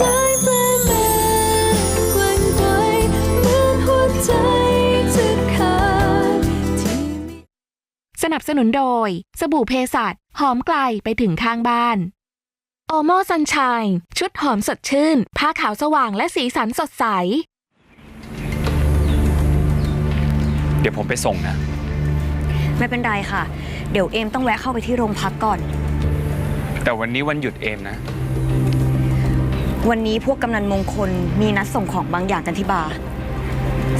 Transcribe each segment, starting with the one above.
สายแปลแปลแกว่งไกวเหมือนหัวใจจะขาดที่มีสนับสนุนโดย สบู่เพสัตหอมไกลไปถึงข้างบ้านโอโมซันช n ยชุดหอมสดชื่น ผ้าขาวสว่างและสีสันสดใส เดี๋ยวผมไปส่งนะ ไม่เป็นไรค่ะ เดี๋ยวเอมต้องแวะเข้าไปที่โรงพักก่อน แต่วันนี้วันหยุดเอมนะ วันนี้พวกกำนันมงคลมีนัดส่งของบางอย่างกันที่บาร์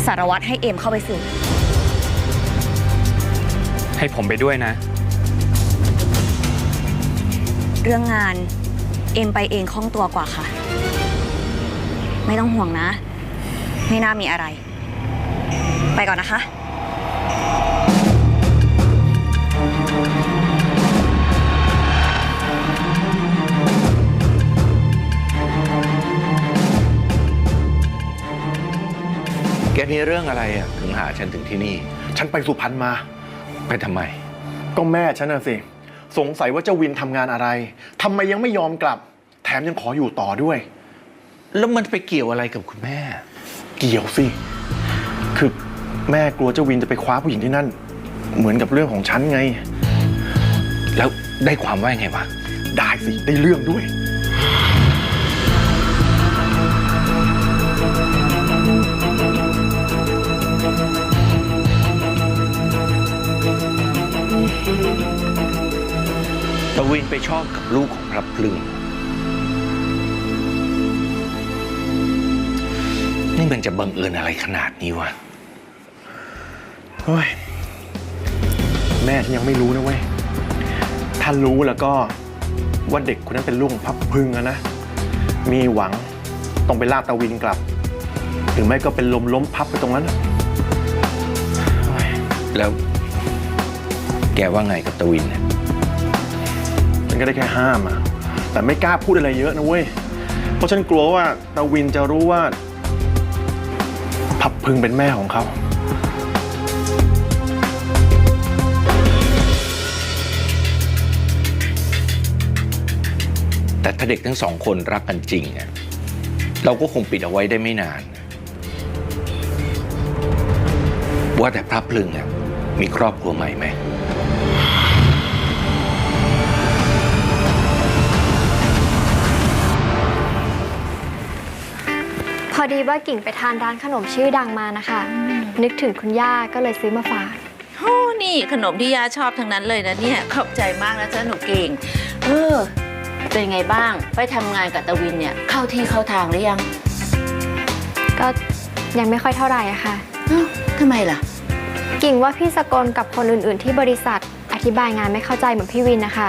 สารวัตรให้เอมเข้าไปสิให้ผมไปด้วยนะ เรื่องงานเอมไปเองคล่องตัวกว่าค่ะ ไม่ต้องห่วงนะ ไม่น่ามีอะไร ไปก่อนนะคะ แกมีเรื่องอะไรอะถึงหาฉันถึงที่นี่ ฉันไปสุพรรณมา ไปทำไม ก็แม่ฉันน่ะสิ สงสัยว่าเจ้าวินทำงานอะไรทำไมยังไม่ยอมกลับ แถมยังขออยู่ต่อด้วย แล้วมันไปเกี่ยวอะไรกับคุณแม่ เกี่ยวสิ คือแม่กลัวเจ้าวินจะไปคว้าผู้หญิงที่นั่น เหมือนกับเรื่องของฉันไง แล้วได้ความว่ายังไงวะ ได้สิ ได้เรื่องด้วย วินไปชอบกับลูกของพระพลึงนี่มันจะบังเอิญอะไรขนาดนี้วะเฮ้ย แม่ฉันยังไม่รู้นะเว้ย ถ้ารู้แล้วก็ว่าเด็กคนนั้นเป็นลูกของพับพึงอะนะ มีหวังต้องไปลากตาวินกลับ หรือไม่ก็เป็นลมล้มพับไปตรงนั้นอะเฮ้ยแล้วแกว่าไงกับตะวินเนี่ยฉั นก็ได้แค่ห้ามอะแต่ไม่กล้าพูดอะไรเยอะนะเว้ย เพราะฉันกลัวว่าตาวินจะรู้ว่า พับพึงเป็นแม่ของเขา แต่ถ้าเด็กทั้งสองคนรักกันจริงอะเราก็คงปิดเอาไว้ได้ไม่นาน ว่าแต่พระพลึงอะมีครอบครัวใหม่ไหม ดีว่ากิ่งไปทานร้านขนมชื่อดังมานะคะ นึกถึงคุณย่าก็เลยซื้อมาฝากโอ้นี่ขนมที่ยาชอบทั้งนั้นเลยนะเนี่ย ขอบใจมากนะจ๊ะหนูเก่ง เออ เป็นไงบ้าง ไปทำงานกับตะวินเนี่ย เข้าที่เข้าทางหรือยังก็ยังไม่ค่อยเท่าไหร่อะค่ะ เอ้าทำไมล่ะ กิ่งว่าพี่สกลกับคนอื่น ๆ ที่บริษัทอธิบายงานไม่เข้าใจเหมือนพี่วินนะคะ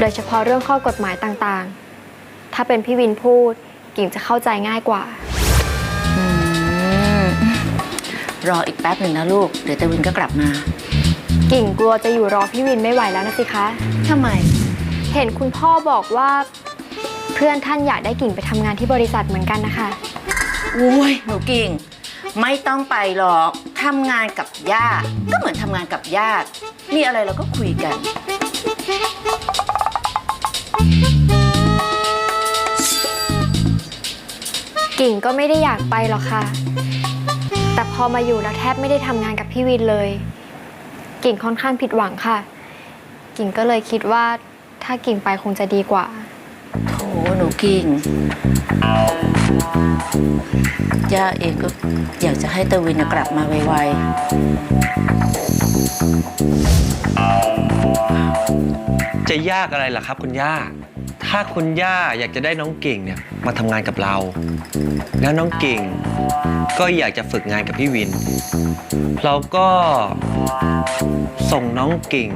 โดยเฉพาะเรื่องข้อกฎหมายต่างๆ ถ้าเป็นพี่วินพูด กิ่งจะเข้าใจง่ายกว่า รออีกแป๊บหนึ่งนะลูก เดี๋ยวตะวินก็กลับมา กิ่งกลัวจะอยู่รอพี่วินไม่ไหวแล้วนะสิคะ ทำไม เห็นคุณพ่อบอกว่า เพื่อนท่านอยากได้กิ่งไปทำงานที่บริษัทเหมือนกันนะคะโอ้ยหนูเก่ง ไม่ต้องไปหรอกทำงานกับญาติก็เหมือนทำงานกับญาติ มีอะไรเราก็คุยกัน กิ่งก็ไม่ได้อยากไปหรอกค่ะ แต่พอมาอยู่แล้วแทบไม่ได้ทำงานกับพี่วินเลย กิ่งค่อนข้างผิดหวังค่ะ กิ่งก็เลยคิดว่าถ้ากิ่งไปคงจะดีกว่า โถหนูกิ่งย่าเองก็อยากจะให้ตะวินกลับมาไวจะยากอะไรล่ะครับ คุณย่า ถ้าคุณย่าอยากจะได้น้องเก่งเนี่ยมาทำงานกับเรา แล้วน้องเก่งก็อยากจะฝึกงานกับพี่วิน เราก็ส่งน้องเก่ง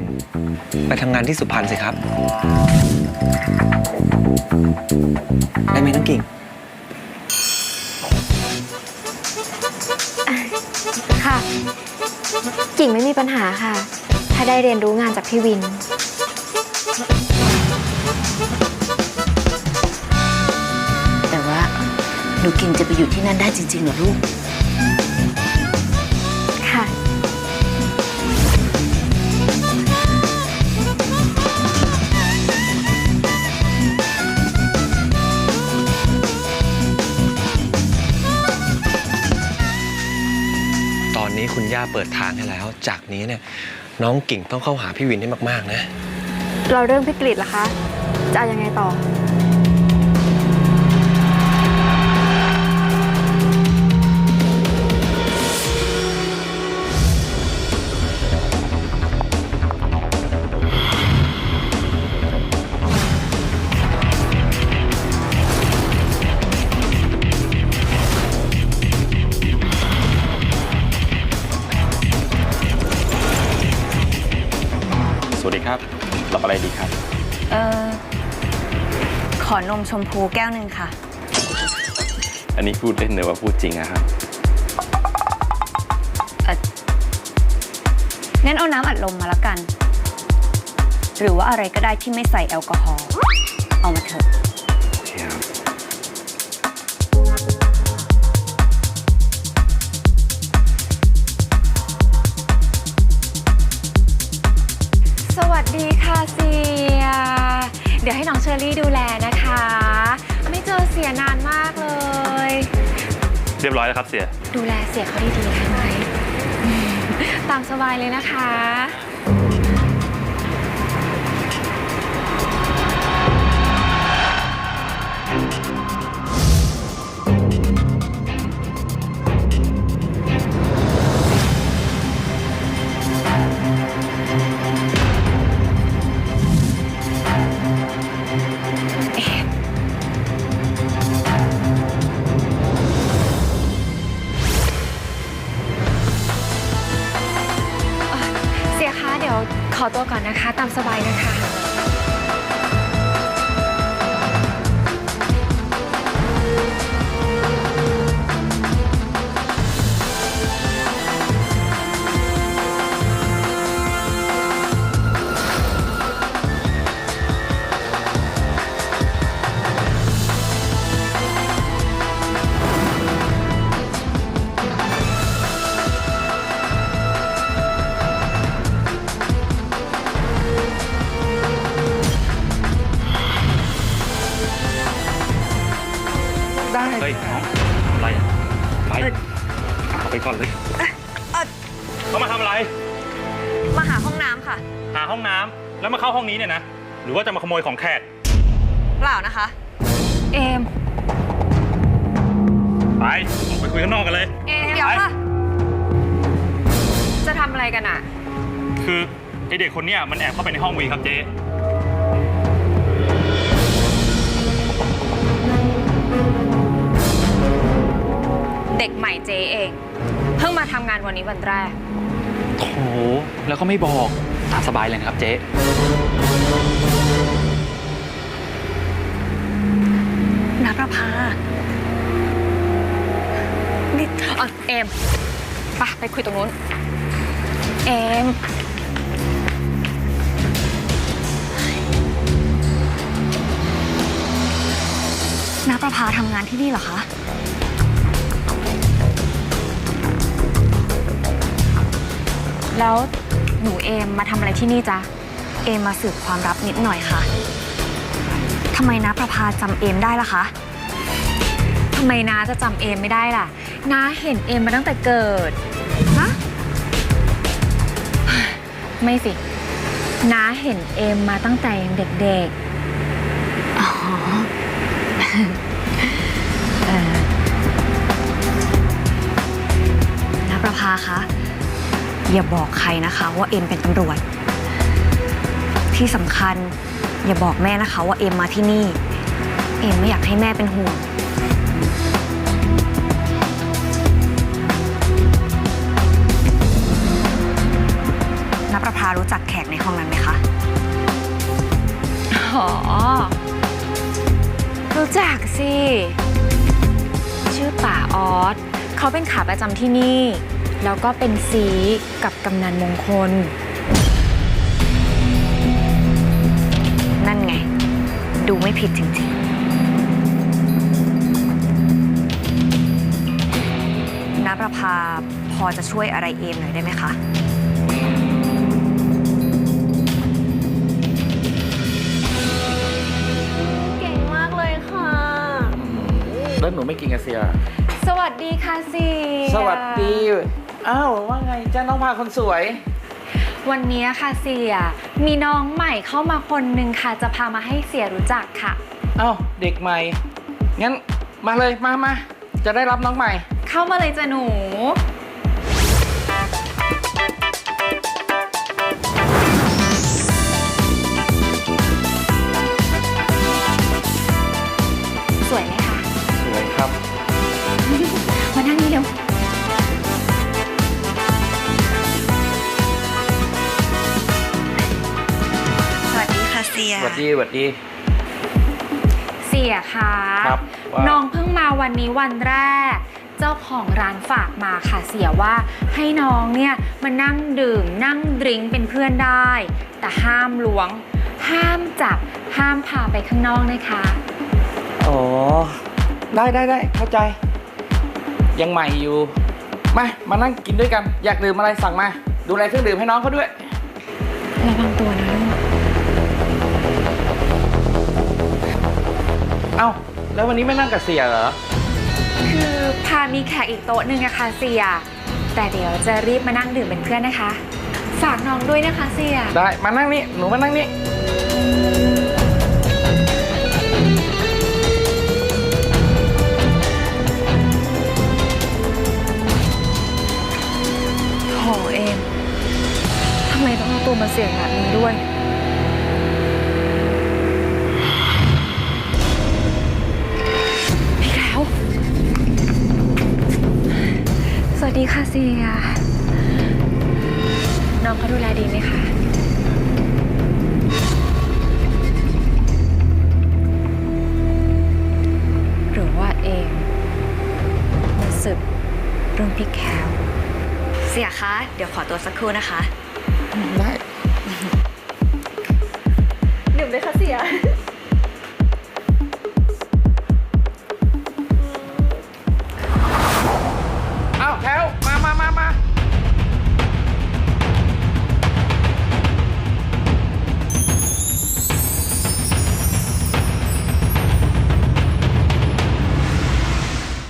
ไปทำงานที่สุพรรณสิครับ ได้ไหมน้องเก่ง ค่ะ กิ่งไม่มีปัญหาค่ะ ถ้าได้เรียนรู้งานจากพี่วินๆแต่ว่าหนูกิ่งจะไปอยู่ที่นั่นได้จริงๆเหรอลูก คุณย่าเปิดทางให้แล้ว จากนี้เนี่ยน้องกิ่งต้องเข้าหาพี่วินให้มากๆนะ เราเรื่องพิกฤตเหรอคะ จะเอายังไงต่อ มชมพูแก้วหนึ่งค่ะ อันนี้พูดเล่นหรือว่าพูดจริงอะครับ งั้นเอาน้ำอัดลมมาละกัน หรือว่าอะไรก็ได้ที่ไม่ใส่แอลกอฮอล์เอามาเถอะ เรียบร้อยแล้วครับเสีย ดูแลเสียเขาดีๆได้ไหม ตามสบายเลยนะคะ ฮ้ยน้องอะไรอะไปเอาไปก่อนเลยเขามาทำอะไร มาหาห้องน้ำค่ะ หาห้องน้ำแล้วมาเข้าห้องนี้เนี่ยนะ หรือว่าจะมาขโมยของแขก เปล่านะคะ เอม ไปออกไปคุยข้างนอกกันเลย เอมเดี๋ยวค่ะ จะทำอะไรกันอะคือไอเด็กคนเนี้ยมันแอบเข้าไปในห้องวีครับเจ๊ เด็กใหม่เจเอง เพิ่งมาทำงานวันนี้วันแรก โถแล้วก็ไม่บอกตามสบายเลยนะครับเจ๊ นัดประภานี่เอ่อเอมไปไปคุยตรงนู้น เอม นัดประภาทำงานที่นี่เหรอคะ แล้วหนูเอมมาทำอะไรที่นี่จ๊ะ เอมมาสืบความลับนิดหน่อยค่ะทำไมนัดประภาจำเอมได้ล่ะคะทำไมน้าจะจำเอมไม่ได้ล่ะน้าเห็นเอมมาตั้งแต่เกิดฮะไม่สิน้าเห็นเอมมาตั้งแต่ยังเด็กอ๋อ อย่าบอกใครนะคะว่าเอ็มเป็นตำรวจ ที่สำคัญอย่าบอกแม่นะคะว่าเอ็มมาที่นี่ เอ็มไม่อยากให้แม่เป็นห่วง นับประพารู้จักแขกในห้องนั้นไหมคะ อ๋อ รู้จักสิ ชื่อป่าออสเขาเป็นขาประจำที่นี่ แล้วก็เป็นซีกับกำนันมงคล นั่นไง ดูไม่ผิดจริงๆนับประพาพอจะช่วยอะไรเอมหน่อยได้ไหมคะเก่งมากเลยค่ะ แล้วหนูไม่กินกระเซีย สวัสดีค่ะเสียสวัสดี อ้าวว่าไงจ้าน้องพาคนสวย วันนี้ค่ะเสีย มีน้องใหม่เข้ามาคนหนึ่งค่ะ จะพามาให้เสียรู้จักค่ะเอ้าเด็กใหม่ งั้นมาเลยมามาจะได้รับน้องใหม่ เข้ามาเลยจ้ะหนู วัสดีสวัสดี เสียคะครับว่า น้องเพิ่งมาวันนี้วันแรก เจ้าของร้านฝากมาค่ะเสียว่าให้น้องเนี่ยมานั่งดื่มนั่งดริงก์เป็นเพื่อนได้ แต่ห้ามล้วง ห้ามจับ ห้ามพาไปข้างนอกนะคะ อ๋อ ได้ได้ได้เข้าใจ ยังใหม่อยู่ มา มานั่งกินด้วยกัน อยากดื่มอะไรสั่งมา ดูแลเครื่องดื่มให้น้องเขาด้วย ระวังตัว เอ้า แล้ววันนี้ไม่นั่งกับเสียเหรอ คือพามีแขกอีกโต๊ะหนึ่งอะค่ะเสีย แต่เดี๋ยวจะรีบมานั่งดื่มเป็นเพื่อนนะคะ ฝากน้องด้วยนะคะเสีย ได้ มานั่งนี่ หนูมานั่งนี่ โหเอมทำไมต้องเอาตัวมาเสี่ยงแบบนี้ด้วย ดีค่ะเสียน้องเขาดูแลดีไหมคะหรือว่าเองมาสืบเรื่องพี่แคลเสียคะ เดี๋ยวขอตัวสักครู่นะคะ